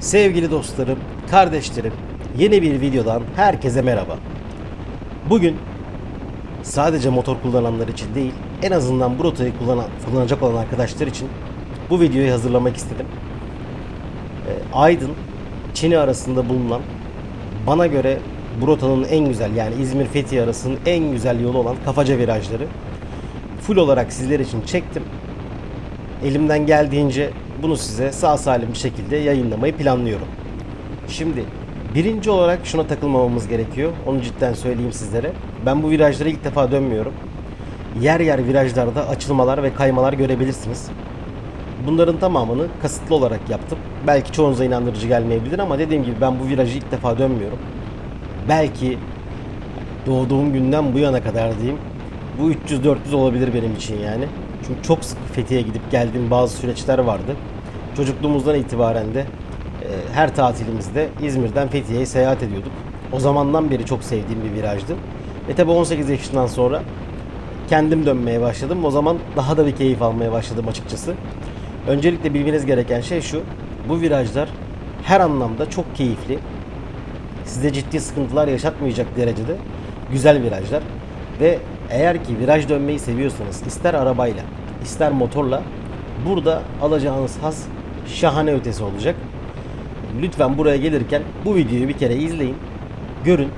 Sevgili dostlarım, kardeşlerim, yeni bir videodan herkese merhaba. Bugün sadece motor kullananlar için değil, en azından bu rotayı kullanan, kullanacak olan arkadaşlar için bu videoyu hazırlamak istedim. Ee, Aydın, Çin'i arasında bulunan, bana göre bu rotanın en güzel yani İzmir-Fethiye arasının en güzel yolu olan Kafaca virajları full olarak sizler için çektim. Elimden geldiğince bunu size sağ salim bir şekilde yayınlamayı planlıyorum. Şimdi birinci olarak şuna takılmamamız gerekiyor. Onu cidden söyleyeyim sizlere. Ben bu virajlara ilk defa dönmüyorum. Yer yer virajlarda açılmalar ve kaymalar görebilirsiniz. Bunların tamamını kasıtlı olarak yaptım. Belki çoğunuza inandırıcı gelmeyebilir ama dediğim gibi ben bu virajı ilk defa dönmüyorum. Belki doğduğum günden bu yana kadar diyeyim. Bu 300-400 olabilir benim için yani. Çünkü çok sık Fethiye'ye gidip geldiğim bazı süreçler vardı. Çocukluğumuzdan itibaren de e, her tatilimizde İzmir'den Fethiye'ye seyahat ediyorduk. O zamandan beri çok sevdiğim bir virajdı. Ve tabi 18 yaşından sonra kendim dönmeye başladım. O zaman daha da bir keyif almaya başladım açıkçası. Öncelikle bilmeniz gereken şey şu. Bu virajlar her anlamda çok keyifli size ciddi sıkıntılar yaşatmayacak derecede güzel virajlar. Ve eğer ki viraj dönmeyi seviyorsanız ister arabayla ister motorla burada alacağınız haz şahane ötesi olacak. Lütfen buraya gelirken bu videoyu bir kere izleyin. Görün.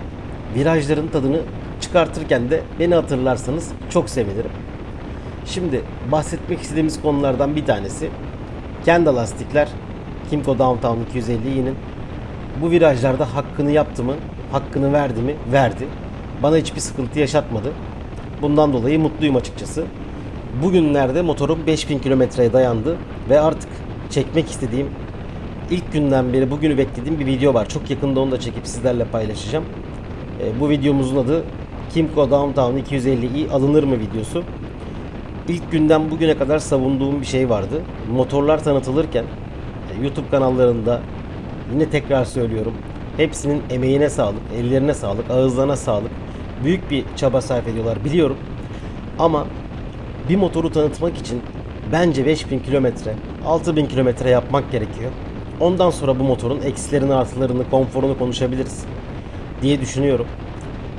Virajların tadını çıkartırken de beni hatırlarsanız çok sevinirim. Şimdi bahsetmek istediğimiz konulardan bir tanesi Kenda lastikler Kimco Downtown 250i'nin bu virajlarda hakkını yaptı mı, hakkını verdi mi? Verdi. Bana hiçbir sıkıntı yaşatmadı. Bundan dolayı mutluyum açıkçası. Bugünlerde motorum 5000 kilometreye dayandı ve artık çekmek istediğim ilk günden beri bugünü beklediğim bir video var. Çok yakında onu da çekip sizlerle paylaşacağım. E, bu videomuzun adı Kimco Downtown 250i alınır mı videosu. İlk günden bugüne kadar savunduğum bir şey vardı. Motorlar tanıtılırken e, YouTube kanallarında yine tekrar söylüyorum. Hepsinin emeğine sağlık, ellerine sağlık, ağızlarına sağlık. Büyük bir çaba sarf ediyorlar biliyorum. Ama bir motoru tanıtmak için bence 5000 kilometre, 6000 kilometre yapmak gerekiyor. Ondan sonra bu motorun eksilerini, artılarını, konforunu konuşabiliriz diye düşünüyorum.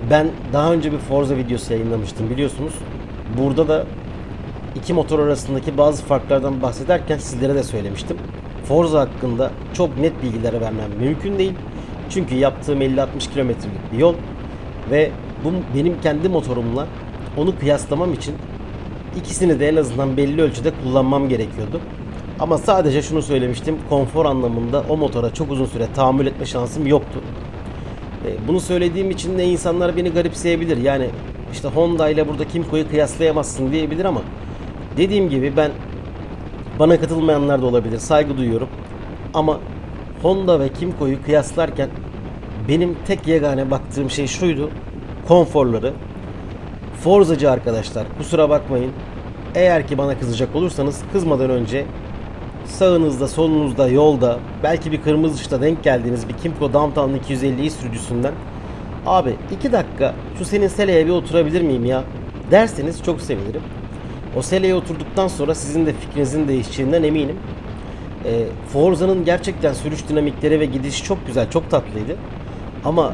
Ben daha önce bir Forza videosu yayınlamıştım biliyorsunuz. Burada da iki motor arasındaki bazı farklardan bahsederken sizlere de söylemiştim. Forza hakkında çok net bilgiler vermem mümkün değil. Çünkü yaptığım 50-60 kilometrelik bir yol ve bu benim kendi motorumla onu kıyaslamam için ikisini de en azından belli ölçüde kullanmam gerekiyordu. Ama sadece şunu söylemiştim. Konfor anlamında o motora çok uzun süre tahammül etme şansım yoktu. E, Bunu söylediğim için de insanlar beni garipseyebilir. Yani işte Honda ile burada Kimco'yu kıyaslayamazsın diyebilir ama dediğim gibi ben bana katılmayanlar da olabilir. Saygı duyuyorum. Ama Honda ve Kimco'yu kıyaslarken benim tek yegane baktığım şey şuydu. Konforları. Forzacı arkadaşlar kusura bakmayın. Eğer ki bana kızacak olursanız kızmadan önce sağınızda solunuzda yolda belki bir kırmızı ışıkta denk geldiğiniz bir Kimco Downtown 250i sürücüsünden abi 2 dakika şu senin seleye bir oturabilir miyim ya derseniz çok sevinirim. O seleye oturduktan sonra sizin de fikrinizin değişeceğinden eminim. E, Forza'nın gerçekten sürüş dinamikleri ve gidişi çok güzel, çok tatlıydı. Ama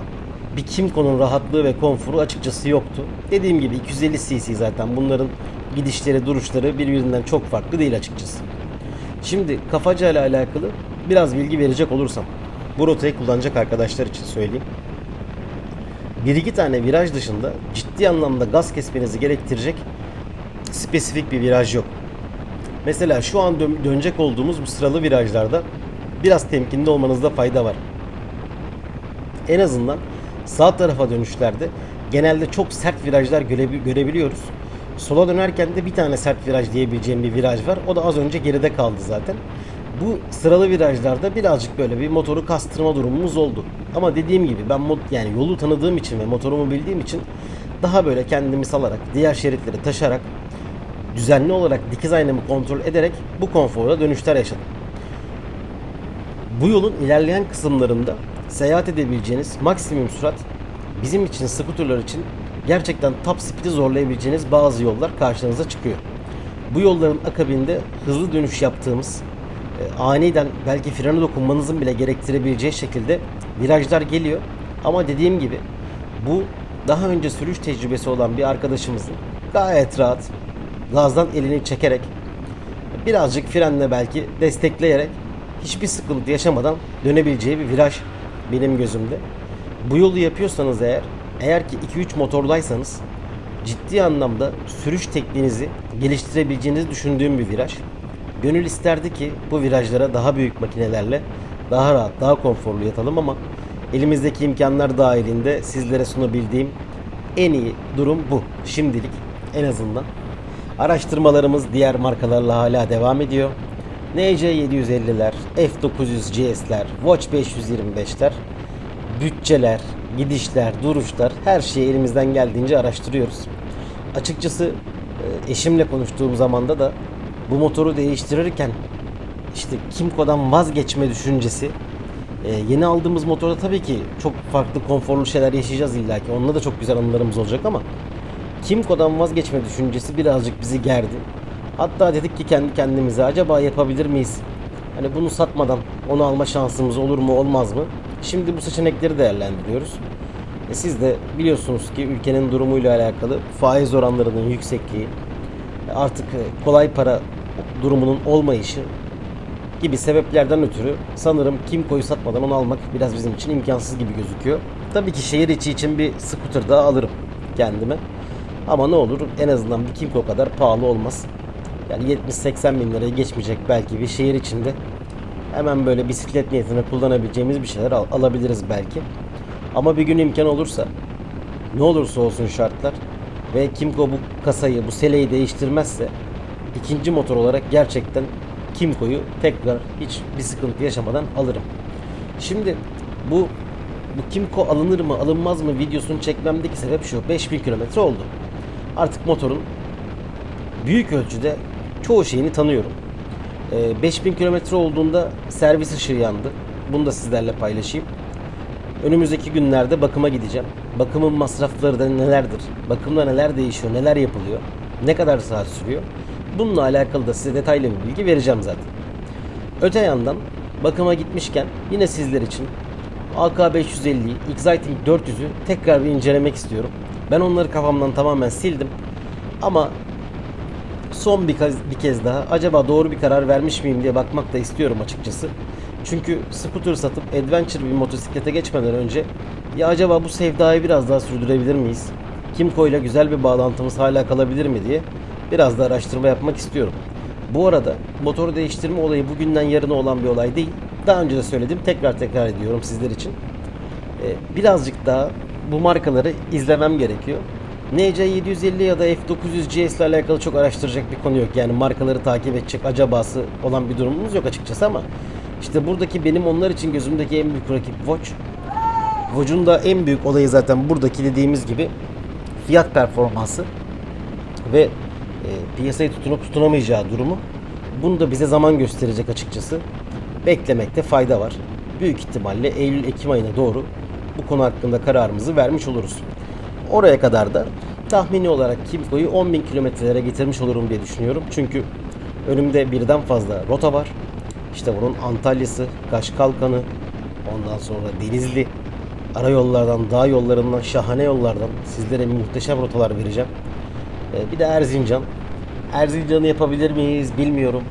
bir Kimco'nun rahatlığı ve konforu açıkçası yoktu. Dediğim gibi 250 cc zaten bunların gidişleri, duruşları birbirinden çok farklı değil açıkçası. Şimdi kafaca ile alakalı biraz bilgi verecek olursam bu rotayı kullanacak arkadaşlar için söyleyeyim. Bir iki tane viraj dışında ciddi anlamda gaz kesmenizi gerektirecek spesifik bir viraj yok. Mesela şu an dön- dönecek olduğumuz bu sıralı virajlarda biraz temkinli olmanızda fayda var. En azından sağ tarafa dönüşlerde genelde çok sert virajlar görebi- görebiliyoruz. Sola dönerken de bir tane sert viraj diyebileceğim bir viraj var. O da az önce geride kaldı zaten. Bu sıralı virajlarda birazcık böyle bir motoru kastırma durumumuz oldu. Ama dediğim gibi ben yani yolu tanıdığım için ve motorumu bildiğim için daha böyle kendimi salarak, diğer şeritleri taşarak düzenli olarak dikiz aynamı kontrol ederek bu konfora dönüşler yaşadım. Bu yolun ilerleyen kısımlarında seyahat edebileceğiniz maksimum sürat bizim için skuterlar için gerçekten top speed'i zorlayabileceğiniz bazı yollar karşınıza çıkıyor. Bu yolların akabinde hızlı dönüş yaptığımız e, aniden belki frene dokunmanızın bile gerektirebileceği şekilde virajlar geliyor. Ama dediğim gibi bu daha önce sürüş tecrübesi olan bir arkadaşımızın gayet rahat gazdan elini çekerek birazcık frenle belki destekleyerek hiçbir sıkıntı yaşamadan dönebileceği bir viraj benim gözümde. Bu yolu yapıyorsanız eğer, eğer ki 2-3 motordaysanız ciddi anlamda sürüş tekniğinizi geliştirebileceğinizi düşündüğüm bir viraj. Gönül isterdi ki bu virajlara daha büyük makinelerle daha rahat, daha konforlu yatalım ama elimizdeki imkanlar dahilinde sizlere sunabildiğim en iyi durum bu. Şimdilik en azından. Araştırmalarımız diğer markalarla hala devam ediyor. NC750'ler, F900GS'ler, Watch 525'ler, bütçeler, gidişler, duruşlar her şeyi elimizden geldiğince araştırıyoruz. Açıkçası e, eşimle konuştuğum zamanda da bu motoru değiştirirken işte Kimco'dan vazgeçme düşüncesi e, yeni aldığımız motorda tabii ki çok farklı konforlu şeyler yaşayacağız illa ki. Onunla da çok güzel anılarımız olacak ama Kimco'dan vazgeçme düşüncesi birazcık bizi gerdi. Hatta dedik ki kendi kendimize acaba yapabilir miyiz? Hani bunu satmadan onu alma şansımız olur mu olmaz mı? Şimdi bu seçenekleri değerlendiriyoruz. E siz de biliyorsunuz ki ülkenin durumuyla alakalı faiz oranlarının yüksekliği, e artık e, kolay para durumunun olmayışı gibi sebeplerden ötürü sanırım Kimco'yu satmadan onu almak biraz bizim için imkansız gibi gözüküyor. Tabii ki şehir içi için bir scooter daha alırım kendime. Ama ne olur en azından bir Kimco kadar pahalı olmaz. Yani 70-80 bin liraya geçmeyecek belki bir şehir içinde. Hemen böyle bisiklet niyetine kullanabileceğimiz bir şeyler al- alabiliriz belki. Ama bir gün imkan olursa ne olursa olsun şartlar ve Kimco bu kasayı, bu seleyi değiştirmezse ikinci motor olarak gerçekten Kimco'yu tekrar hiç bir sıkıntı yaşamadan alırım. Şimdi bu bu Kimco alınır mı alınmaz mı videosunu çekmemdeki sebep şu 5000 kilometre oldu. Artık motorun büyük ölçüde çoğu şeyini tanıyorum. Ee, 5000 kilometre olduğunda servis ışığı yandı. Bunu da sizlerle paylaşayım. Önümüzdeki günlerde bakıma gideceğim. Bakımın masrafları da nelerdir? Bakımda neler değişiyor, neler yapılıyor? Ne kadar saat sürüyor? Bununla alakalı da size detaylı bir bilgi vereceğim zaten. Öte yandan bakıma gitmişken yine sizler için AK550'yi, Exciting 400'ü tekrar bir incelemek istiyorum. Ben onları kafamdan tamamen sildim. Ama son bir kez, bir kez daha acaba doğru bir karar vermiş miyim diye bakmak da istiyorum açıkçası. Çünkü scooter satıp adventure bir motosiklete geçmeden önce ya acaba bu sevdayı biraz daha sürdürebilir miyiz? Kimco ile güzel bir bağlantımız hala kalabilir mi diye biraz da araştırma yapmak istiyorum. Bu arada motoru değiştirme olayı bugünden yarına olan bir olay değil. Daha önce de söyledim tekrar tekrar ediyorum sizler için. Ee, birazcık daha bu markaları izlemem gerekiyor. NC750 ya da F900 GS ile alakalı çok araştıracak bir konu yok. Yani markaları takip edecek acabası olan bir durumumuz yok açıkçası ama işte buradaki benim onlar için gözümdeki en büyük rakip Watch. Watch'un da en büyük olayı zaten buradaki dediğimiz gibi fiyat performansı ve e, piyasayı tutunup tutunamayacağı durumu. Bunu da bize zaman gösterecek açıkçası. Beklemekte fayda var. Büyük ihtimalle Eylül-Ekim ayına doğru bu konu hakkında kararımızı vermiş oluruz. Oraya kadar da tahmini olarak Kimco'yu 10.000 kilometrelere getirmiş olurum diye düşünüyorum. Çünkü önümde birden fazla rota var. İşte bunun Antalya'sı, Kaş Kalkanı, ondan sonra Denizli, ara yollardan, dağ yollarından, şahane yollardan sizlere muhteşem rotalar vereceğim. Ee, bir de Erzincan. Erzincan'ı yapabilir miyiz bilmiyorum.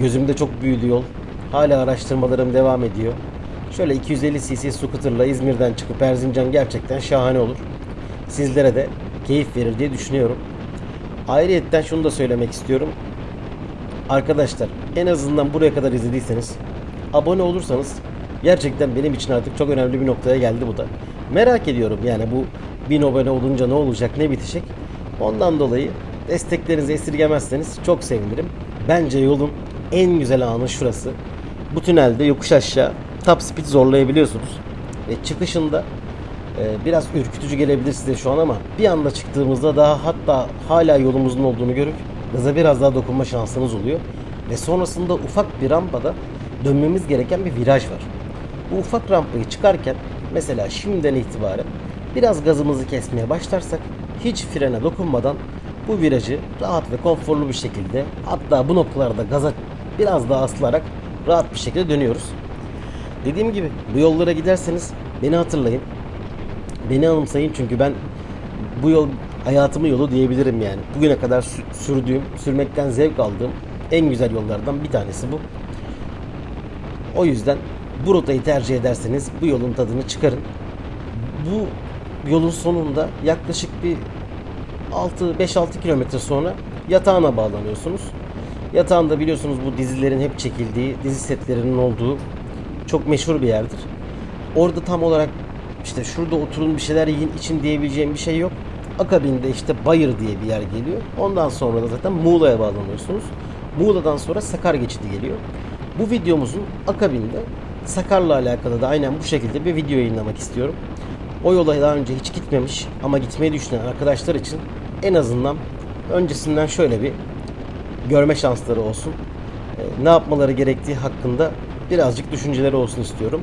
Gözümde çok büyüdü yol. Hala araştırmalarım devam ediyor. Şöyle 250 cc scooter'la İzmir'den çıkıp Erzincan gerçekten şahane olur. Sizlere de keyif verir diye düşünüyorum. Ayrıyetten şunu da söylemek istiyorum. Arkadaşlar en azından buraya kadar izlediyseniz abone olursanız gerçekten benim için artık çok önemli bir noktaya geldi bu da. Merak ediyorum yani bu 1000 abone olunca ne olacak ne bitecek. Ondan dolayı desteklerinizi esirgemezseniz çok sevinirim. Bence yolun en güzel anı şurası. Bu tünelde yokuş aşağı top speed zorlayabiliyorsunuz. Ve çıkışında biraz ürkütücü gelebilir size şu an ama bir anda çıktığımızda daha hatta hala yolumuzun olduğunu görüp gaza biraz daha dokunma şansınız oluyor. Ve sonrasında ufak bir rampada dönmemiz gereken bir viraj var. Bu ufak rampayı çıkarken mesela şimdiden itibaren biraz gazımızı kesmeye başlarsak hiç frene dokunmadan bu virajı rahat ve konforlu bir şekilde hatta bu noktalarda gaza biraz daha asılarak rahat bir şekilde dönüyoruz. Dediğim gibi bu yollara giderseniz beni hatırlayın. Beni anımsayın çünkü ben bu yol hayatımın yolu diyebilirim yani. Bugüne kadar sü- sürdüğüm, sürmekten zevk aldığım en güzel yollardan bir tanesi bu. O yüzden bu rotayı tercih ederseniz bu yolun tadını çıkarın. Bu yolun sonunda yaklaşık bir 6 5-6 kilometre sonra yatağına bağlanıyorsunuz. Yatağında biliyorsunuz bu dizilerin hep çekildiği, dizi setlerinin olduğu çok meşhur bir yerdir. Orada tam olarak işte şurada oturun bir şeyler yiyin için diyebileceğim bir şey yok. Akabinde işte Bayır diye bir yer geliyor. Ondan sonra da zaten Muğla'ya bağlanıyorsunuz. Muğla'dan sonra Sakar geçidi geliyor. Bu videomuzun akabinde Sakar'la alakalı da aynen bu şekilde bir video yayınlamak istiyorum. O yola daha önce hiç gitmemiş ama gitmeyi düşünen arkadaşlar için en azından öncesinden şöyle bir görme şansları olsun. Ee, Ne yapmaları gerektiği hakkında birazcık düşünceleri olsun istiyorum.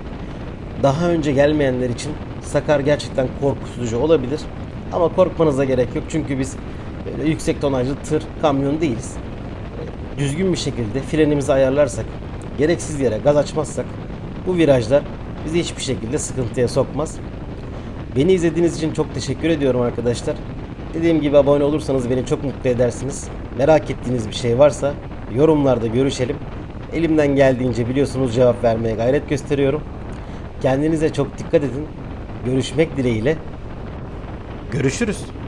Daha önce gelmeyenler için Sakar gerçekten korkutucu olabilir. Ama korkmanıza gerek yok çünkü biz böyle yüksek tonajlı tır, kamyon değiliz. Ee, Düzgün bir şekilde frenimizi ayarlarsak, gereksiz yere gaz açmazsak bu virajlar bizi hiçbir şekilde sıkıntıya sokmaz. Beni izlediğiniz için çok teşekkür ediyorum arkadaşlar. Dediğim gibi abone olursanız beni çok mutlu edersiniz. Merak ettiğiniz bir şey varsa yorumlarda görüşelim. Elimden geldiğince biliyorsunuz cevap vermeye gayret gösteriyorum. Kendinize çok dikkat edin. Görüşmek dileğiyle. Görüşürüz.